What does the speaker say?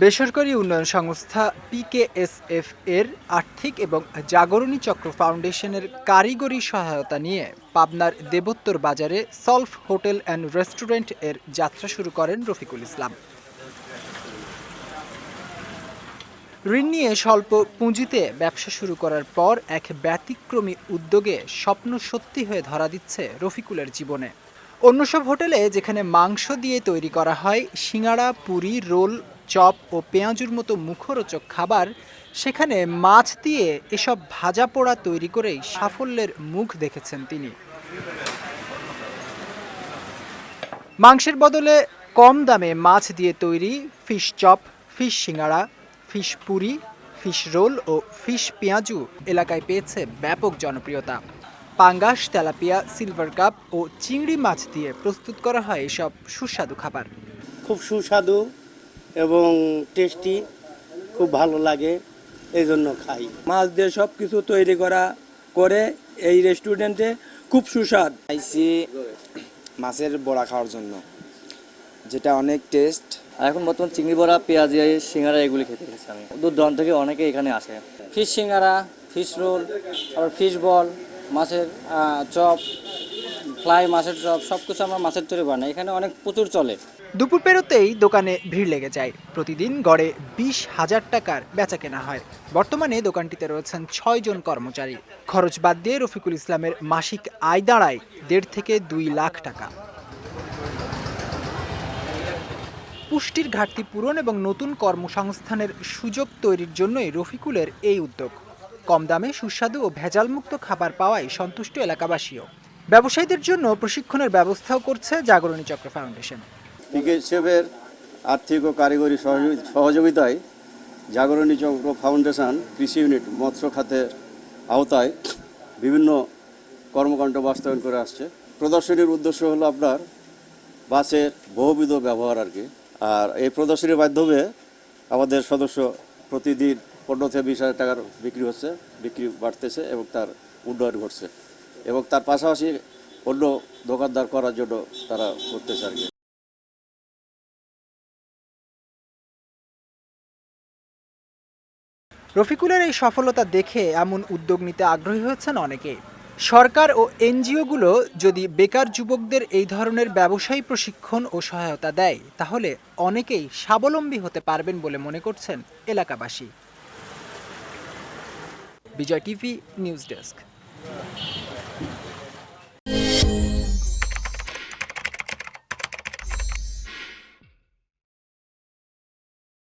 বেসরকারি উন্নয়ন সংস্থা পিকেএসএফ এর আর্থিক এবং জাগরণী চক্র ফাউন্ডেশনের কারিগরি সহায়তা নিয়ে পাবনার দেবোত্তর বাজারে সলফ হোটেল অ্যান্ড রেস্টুরেন্টের যাত্রা শুরু করেন রফিকুল ইসলাম। ঋণ নিয়ে স্বল্প পুঁজিতে ব্যবসা শুরু করার পর এক ব্যতিক্রমী উদ্যোগে স্বপ্ন সত্যি হয়ে ধরা দিচ্ছে রফিকুলের জীবনে। অন্য সব হোটেলে যেখানে মাংস দিয়ে তৈরি করা হয়, সিঙ্গাড়া, পুরি, রোল চপ ও পেঁয়াজুর মতো মুখরোচক খাবার, সেখানে মাছ দিয়ে এসব ভাজা পোড়া তৈরি করেই সাফল্যের মুখ দেখেছেন তিনি। মাংসের বদলে কম দামে মাছ দিয়ে তৈরি ফিশ চপ, ফিশ সিঙ্গাড়া, ফিশ পুরি, ফিশ রোল ও ফিশ পেঁয়াজু এলাকায় পেয়েছে ব্যাপক জনপ্রিয়তা। পাঙ্গাস, তেলাপিয়া, সিলভার কাপ ও চিংড়ি মাছ দিয়ে প্রস্তুত করা হয় এসব সুস্বাদু খাবার। খুব সুস্বাদু এবং টেস্টি খুব ভালো লাগে এই জন্য খাই। মাছ দিয়ে সব কিছু তৈরি করা করে এই রেস্টুরেন্টে খুব সুস্বাদ। আইসি মাছের বড়া খাওয়ার জন্য যেটা অনেক টেস্ট আর এখন বর্তমান চিংড়ি বড়া পেঁয়াজি সিঙ্গারা এগুলি খেতে গেছি আমি। দূর দূরান্ত থেকে অনেকে এখানে আসে। ফিশ সিঙ্গারা ফিশ রোল আবার ফিশ বল মাছের চপ ফ্লাই মাছের চপ সব কিছু আমরা মাছের তৈরি বানাই এখানে অনেক প্রচুর চলে। দুপুর পেরোতেই দোকানে ভিড় লেগে যায়। প্রতিদিন গড়ে বিশ হাজার টাকার বেচা কেনা হয়। বর্তমানে দোকানটিতে রয়েছেন ছয় জন কর্মচারী। খরচ বাদ দিয়ে রফিকুল ইসলামের মাসিক আয় দাঁড়ায় দেড় থেকে দুই লাখ টাকা। পুষ্টির ঘাটতি পূরণ এবং নতুন কর্মসংস্থানের সুযোগ তৈরির জন্যই রফিকুলের এই উদ্যোগ। কম দামে সুস্বাদু ও ভেজালমুক্ত খাবার পাওয়ায় সন্তুষ্ট এলাকাবাসীও। ব্যবসায়ীদের জন্য প্রশিক্ষণের ব্যবস্থাও করছে জাগরণী চক্র ফাউন্ডেশন। পিকেএসএফের আর্থিক ও কারিগরি সহযোগি- সহযোগিতায় জাগরণী চক্র ফাউন্ডেশন কৃষি ইউনিট মৎস্য খাতের আওতায় বিভিন্ন কর্মকাণ্ড বাস্তবায়ন করে আসছে। প্রদর্শনীর উদ্দেশ্য হলো আপনার বাসের বহুবিধ ব্যবহার আর কি। আর এই প্রদর্শনীর মাধ্যমে আমাদের সদস্য প্রতিদিন পনেরো থেকে বিশ হাজার টাকার বিক্রি হচ্ছে, বিক্রি বাড়তেছে এবং তার উন্নয়ন ঘটছে। এবং তার পাশাপাশি অন্য দোকানদার করার জন্য তারা করতেছে আর কি। রফিকুলের এই সফলতা দেখে এমন উদ্যোগ নিতে আগ্রহী হয়েছেন অনেকে। সরকার ও এনজিওগুলো যদি বেকার যুবকদের এই ধরনের ব্যবসায়ী প্রশিক্ষণ ও সহায়তা দেয়, তাহলে অনেকেই স্বাবলম্বী হতে পারবেন বলে মনে করছেন এলাকাবাসী। Bijoy TV, news desk.